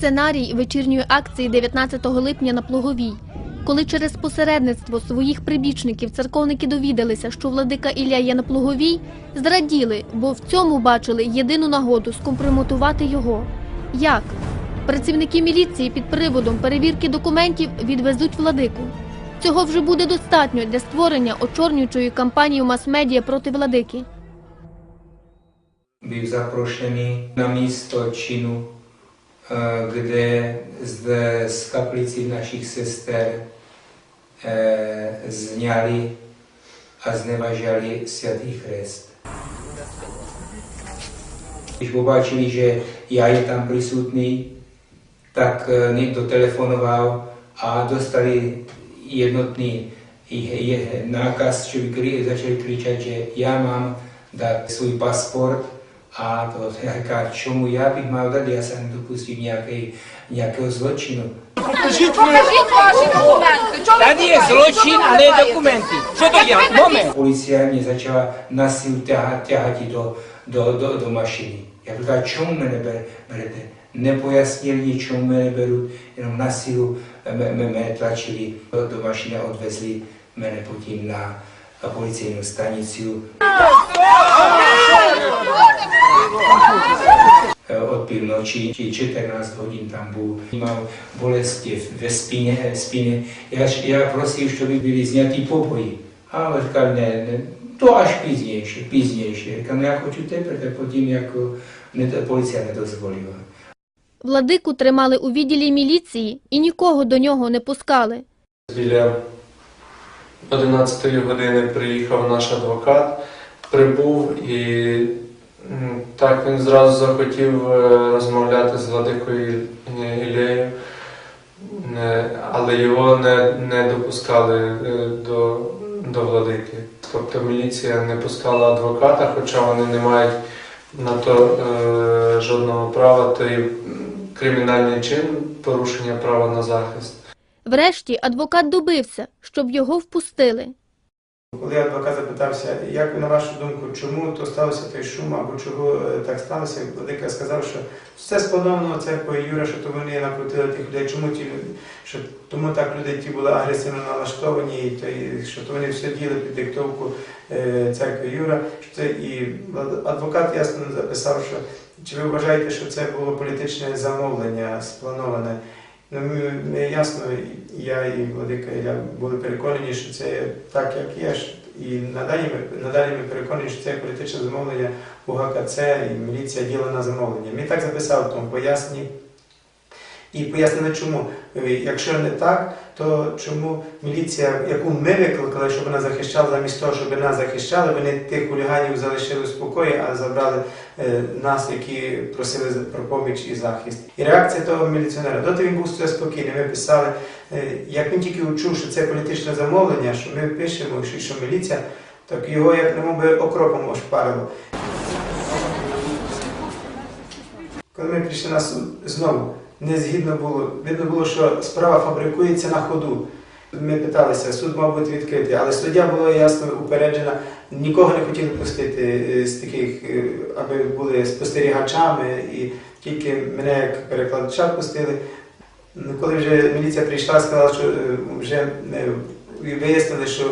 Сценарій вечірньої акції 19 липня на Плуговій. Коли через посередництво своїх прибічників церковники довідалися, що владика Ілля є на Плуговій, зраділи, бо в цьому бачили єдину нагоду скомпрометувати його. Як? Працівники міліції під приводом перевірки документів відвезуть владику. Цього вже буде достатньо для створення очорнюючої кампанії мас-медіа проти владики. zaprošený na místo činu, eh, kde zde z kaplici našich sester eh, zňali a znevažali svatý krest. Když pobáčili, že já je tam prisutný, tak eh, někdo telefonoval a dostali jednotný je- je- nákaz, že by kri- začali kričet, že já mám dát svůj pasport a to já říká, čemu já bych mal dát, já jsem dopustil nějaký, nějakého zločinu. Покажіть ваші документи. Чого ви Tady je тікаєте? zločin, Чого ви a ne ховаєте? dokumenty. Co to dělá? Moment. Policie mě začala na sílu ťahat, ťahat do, do, do, do mašiny. Já říkal, čemu mě neber, berete? Nepojasnili ničemu mě neberu, jenom na sílu mě, mě, mě tlačili do, do mašiny a odvezli mě potom Od půlnoci 14 hodin tam byl. Mal bolesti ve spíně, spíně. Já, já prosil, že by byly zňatý poboji. Ale říkal, ne, ne, to až пізніше. Я кажу, я хочу тепер, потім, як не, поліція не дозволила. Владику тримали у відділі міліції і нікого до нього не пускали. Біля 11 години приїхав наш адвокат, прибув і так він зразу захотів е, розмовляти з владикою Ілею, Е, але його не, не допускали е, до, до владики. Тобто міліція не пускала адвоката, хоча вони не мають на то е, жодного права, то м, кримінальний чин порушення права на захист. Врешті адвокат добився, щоб його впустили. Коли адвокат запитався, як на вашу думку, чому то сталося той шум або чого е, так сталося, Владика сказав, що все сплановано церквою Юра, що то вони накрутили тих людей, чому ті люди, що тому так люди ті були агресивно налаштовані, і то, і що то вони все діли під диктовку е, церкви Юра. Що це, і адвокат ясно записав, що чи ви вважаєте, що це було політичне замовлення сплановане? Ну, ми ясно, я і Владика Ілля були переконані, що це так, як є. І надалі ми, надалі ми переконані, що це політичне замовлення у ГКЦ і міліція діла на замовлення. Ми так записали тому поясненні. І пояснили чому. Е, Якщо не так, то чому міліція, яку ми викликали, щоб вона захищала, замість того, щоб нас захищали, вони тих хуліганів залишили в спокої, а забрали е, нас, які просили про поміч і захист. І реакція того міліціонера. Доти він був все спокійний. Ми писали, е, як він тільки почув, що це політичне замовлення, що ми пишемо, що, що міліція, так його як немов би окропом ошпарило. Коли ми прийшли на суд, знову не згідно було, видно було, що справа фабрикується на ходу. Ми питалися, суд мав бути відкритий, але суддя була ясно упереджена, нікого не хотіли пустити е, з таких, е, аби були спостерігачами, і тільки мене як перекладача пустили. Ну, Коли вже міліція прийшла, сказала, що е, вже вияснили, що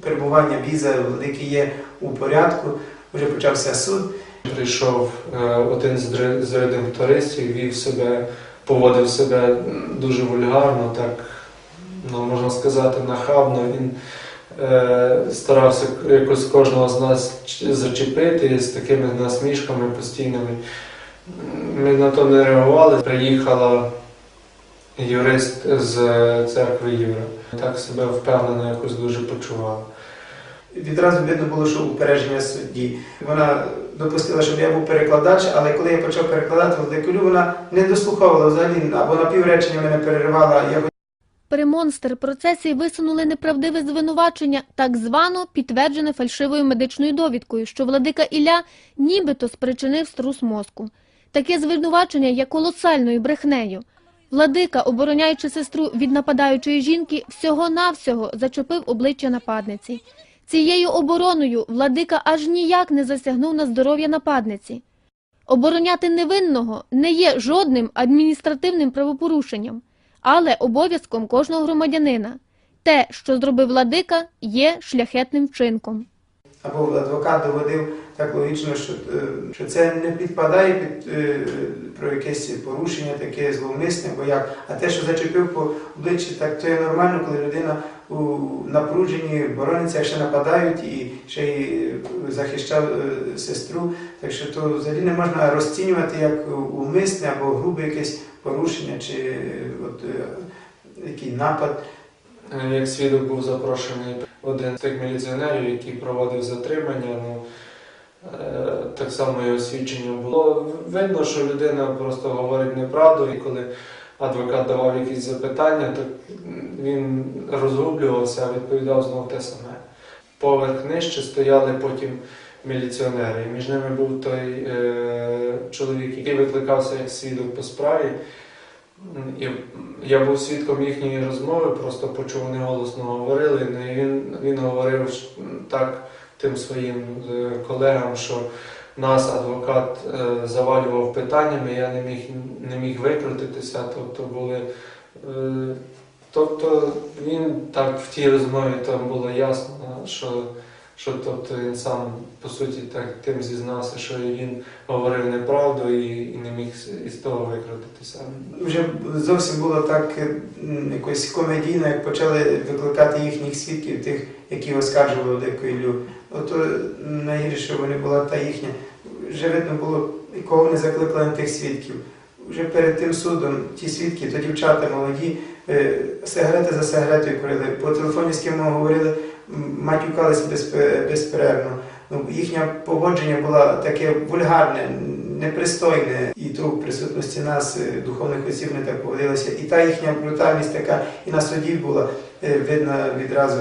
перебування віза велике є у порядку, вже почався суд. Прийшов е, один з редактористів, вів себе, поводив себе дуже вульгарно, так ну, можна сказати, нахабно. Він е, старався якось кожного з нас зачепити з такими насмішками постійними. Ми на то не реагували. Приїхала юрист з церкви Юра. Так себе впевнено якось дуже почувала. Відразу видно було, що упередження судді. Вона допустила, щоб я був перекладач, але коли я почав перекладати Владикулю, вона не дослуховувала взагалі, або на півречення мене переривала. Я Перемонстр процесії висунули неправдиве звинувачення, так звано підтверджене фальшивою медичною довідкою, що владика Ілля нібито спричинив струс мозку. Таке звинувачення є колосальною брехнею. Владика, обороняючи сестру від нападаючої жінки, всього-навсього зачепив обличчя нападниці. Цією обороною владика аж ніяк не засягнув на здоров'я нападниці. Обороняти невинного не є жодним адміністративним правопорушенням, але обов'язком кожного громадянина. Те, що зробив владика, є шляхетним вчинком. Або адвокат доводив так логічно, що, е, що це не підпадає під е, про якесь порушення, таке зловмисне, бо як. А те, що зачепив по обличчі, так є нормально, коли людина у напруженні борониться, ще нападають і ще й е, захищав сестру. Так що то взагалі не можна розцінювати як умисне або грубе якесь порушення чи от, який напад. Е, Як свідок був запрошений один з тих міліціонерів, який проводив затримання, ну е, так само його свідчення було. Видно, що людина просто говорить неправду, і коли адвокат давав якісь запитання, то він розгублювався, відповідав знов те саме. Поверх нижче стояли потім міліціонери. Між ними був той е, чоловік, який викликався як свідок по справі. І я був свідком їхньої розмови, просто почув, вони голосно говорили. І він, він говорив так тим своїм е, колегам, що нас адвокат е, завалював питаннями, я не міг, не міг викрутитися. Тобто були. е, Тобто він так в тій розмові там було ясно, що, що тобто він сам по суті так тим зізнався, що він говорив неправду і, і не міг із того викрутитися. Вже зовсім було так е, якось комедійно, як почали викликати їхніх свідків, тих, які оскаржували Владику Іллю. Ото найгірше вони була та їхня. Вже видно було, кого вони закликали на тих свідків. Вже перед тим судом ті свідки, то дівчата молоді, е, сигарети за сигаретою курили, по телефоні з ким говорили, матюкалися безпе- безперервно. Ну, їхнє поводження було таке вульгарне, непристойне, і то в присутності нас, е, духовних осіб, не так поводилися. І та їхня брутальність така і на суді була е, видно відразу.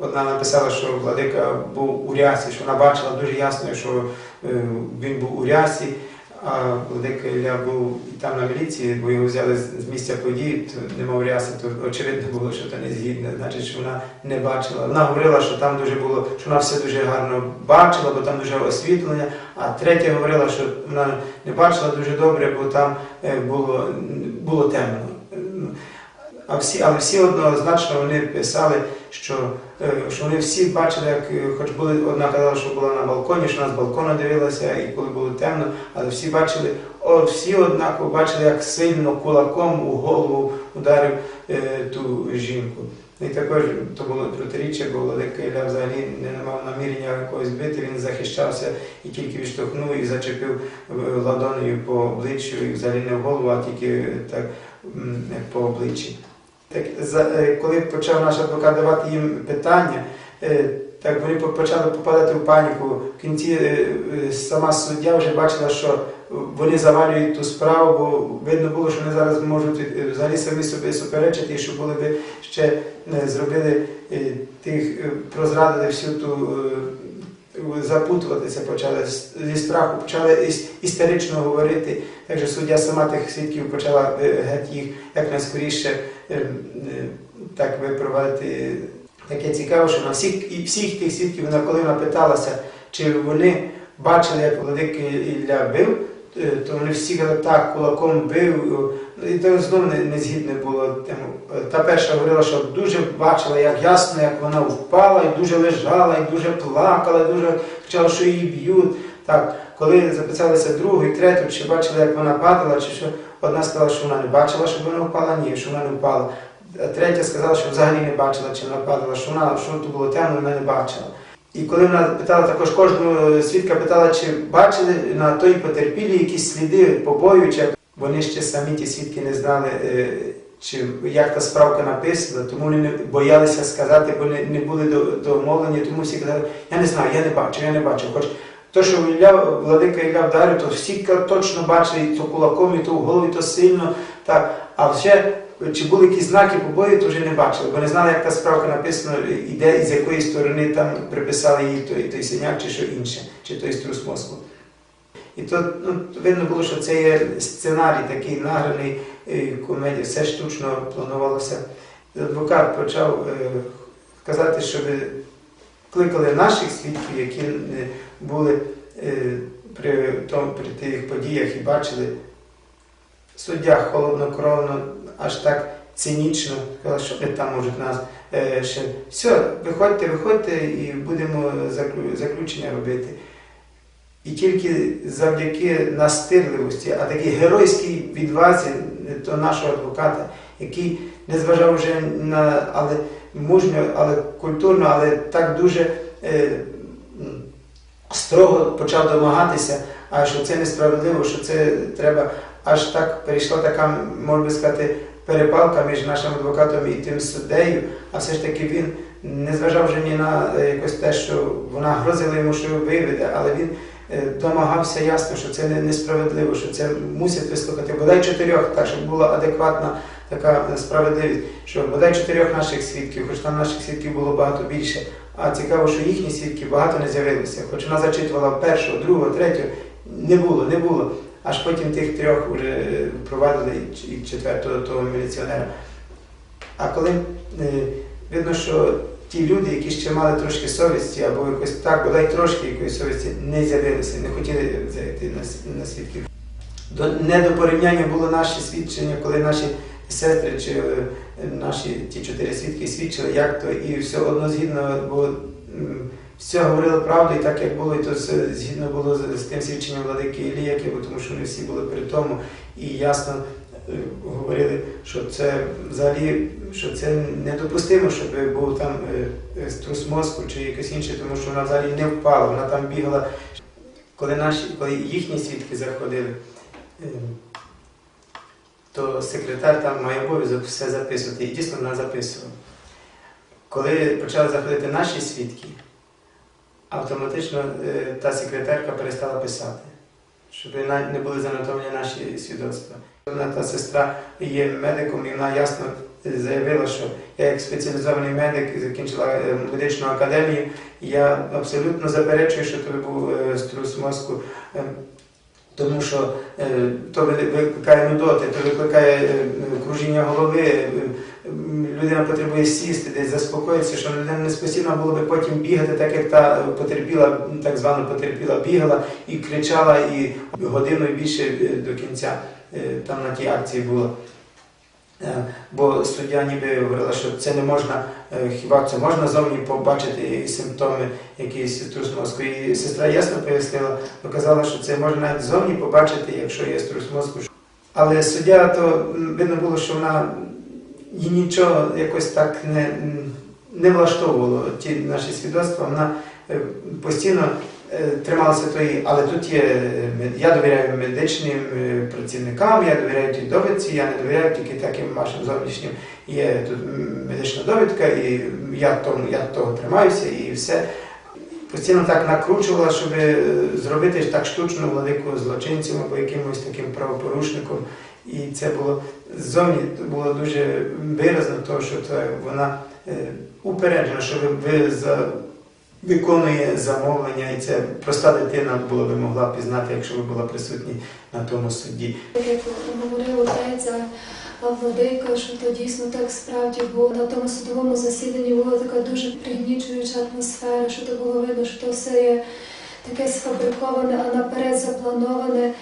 Одна написала, що владика був у рясі, що вона бачила дуже ясно, що е, він був у рясі, а владика Ілля був там на міліції, бо його взяли з місця події, то немов ряси, то очевидно було, що це не згідне, значить, що вона не бачила. Вона говорила, що там дуже було, що вона все дуже гарно бачила, бо там дуже освітлення. А третя говорила, що вона не бачила дуже добре, бо там е, було, було темно. А всі, але всі однозначно вони писали, що, е, що вони всі бачили, як е, хоч були одна казала, що була на балконі, що вона з балкона дивилася, і коли було темно, але всі бачили, о, всі однаково бачили, як сильно кулаком у голову ударив е, ту жінку. І також то було протиріччя, бо Владика Ілля взагалі не мав намірення якогось бити, він захищався і тільки відштовхнув і зачепив е, ладонею по обличчю, і взагалі не в голову, а тільки так по обличчі. Так, за, е, коли почав наш адвокат давати їм питання, е, так вони почали попадати в паніку. В кінці е, сама суддя вже бачила, що вони завалюють ту справу, бо видно було, що вони зараз можуть взагалі самі собі суперечити, і що були би ще зробили тих, прозрадили всю ту. Запутуватися почали зі страху, почали істерично говорити. Так що суддя сама тих свідків почала геть їх якнайскоріше е, е, так випровадити. Таке цікаво, що на всіх, і всіх тих свідків, вона коли вона питалася, чи вони бачили, як Владик Ілля бив, е, то вони всі так, кулаком бив. І то знову не, не згідне було. Та перша говорила, що дуже бачила, як ясно, як вона впала, і дуже лежала, і дуже плакала, і дуже кричала, що її б'ють. Так, коли записалися другу і третю, чи бачили, як вона падала, чи що одна сказала, що вона не бачила, щоб вона впала, ні, що вона не впала. А третя сказала, що взагалі не бачила, чи вона падала, що вона що тут було темно, вона не бачила. І коли вона питала також кожного свідка питала, чи бачили на той потерпілій якісь сліди побою, чи вони ще самі ті свідки не знали, е, чи як та справка написана, тому вони не боялися сказати, бо не, не були до- домовлені, тому всі казали, я не знаю, я не бачу, я не бачу. Хоч то, що Ілля, владика Ілля вдарив, то всі точно бачили то кулаком, і то в голові, то сильно. Так. А вже чи були якісь знаки побою, то вже не бачили, бо не знали, як та справка написана, і і з якої сторони там приписали їй той, той синяк, чи що інше, чи той струс мозку. І то ну, видно було, що це є сценарій такий награний е, комедії, все штучно планувалося. Адвокат почав е, казати, щоб кликали наших свідків, які е, були е, при, тому, при тих подіях і бачили, суддя холоднокровно, аж так цинічно, сказав, що вони там можуть нас е, ще. Все, виходьте, виходьте і будемо заключення робити. І тільки завдяки настирливості, а такій геройській відвазі то нашого адвоката, який не зважав вже на але мужньо, але культурно, але так дуже е, строго почав домагатися, а що це несправедливо, що це треба, аж так перейшла така, можна сказати, перепалка між нашим адвокатом і тим суддею, а все ж таки він не зважав вже ні на е, якось те, що вона грозила йому, що виведе, але він е, домагався ясно, що це несправедливо, що це мусить вислухати бодай чотирьох, так щоб була адекватна така е, справедливість, що бодай чотирьох наших свідків, хоч там наших свідків було багато більше. А цікаво, що їхні свідки багато не з'явилося. Хоч вона зачитувала першого, другого, третього, не було, не було. Аж потім тих трьох вже е, впровадили і четвертого того міліціонера. А коли е, видно, що ті люди, які ще мали трошки совісті, або якось так, бодай трошки якоїсь совісті, не з'явилися, не хотіли зайти на, свідків. До, не до порівняння було наше свідчення, коли наші сестри чи е, наші ті чотири свідки свідчили, як то, і все однозгідно, бо все говорили правду, і так як було, і то все згідно було з, з тим свідченням владики Іліяки, бо тому що вони всі були при тому і ясно говорили, що це взагалі що це недопустимо, щоб був там е, е, струс мозку чи якось інше, тому що вона взагалі не впала, вона там бігала. Коли наші, коли їхні свідки заходили, е, то секретар там має обов'язок все записувати. І дійсно вона записувала. Коли почали заходити наші свідки, автоматично е, та секретарка перестала писати, щоб не були занотовані наші свідоцтва. Вона та сестра є медиком, і вона ясно заявила, що я як спеціалізований медик закінчила е, медичну академію. і Я абсолютно заперечую, що це був е, струс мозку. е, тому що то викликає нудоти, то викликає кружіння голови, людина потребує сісти, десь заспокоїтися, що людина не спосібна було би потім бігати, так як та потерпіла, так звано потерпіла, бігала і кричала, і годину і більше е, до кінця е, там на тій акції було. Е, Бо суддя ніби говорила, що це не можна, хіба це можна зовні побачити симптоми якісь струс мозку. І сестра ясно пояснила, показала, що це можна зовні побачити, якщо є струс мозку. Але суддя, то видно було, що вона їй нічого якось так не, не влаштовувало ті наші свідоцтва. Вона е, постійно е, трималася тої, але тут є е, я довіряю медичним працівникам, я довіряю тій довідці, я не довіряю тільки таким вашим зовнішнім. Є тут медична довідка, і я тому, я того тримаюся, і все. Постійно так накручувала, щоб зробити так штучно владику злочинцем або якимось таким правопорушником. І це було ззовні було дуже виразно, тому що це вона е, упереджена, що ви, ви за, виконує замовлення, і це проста дитина була би могла пізнати, якщо би була присутня на тому суді. Як говорив отець Владика, що то дійсно так справді було. На тому судовому засіданні була така дуже пригнічуюча атмосфера, що то було видно, що то все є таке сфабриковане, а наперед заплановане.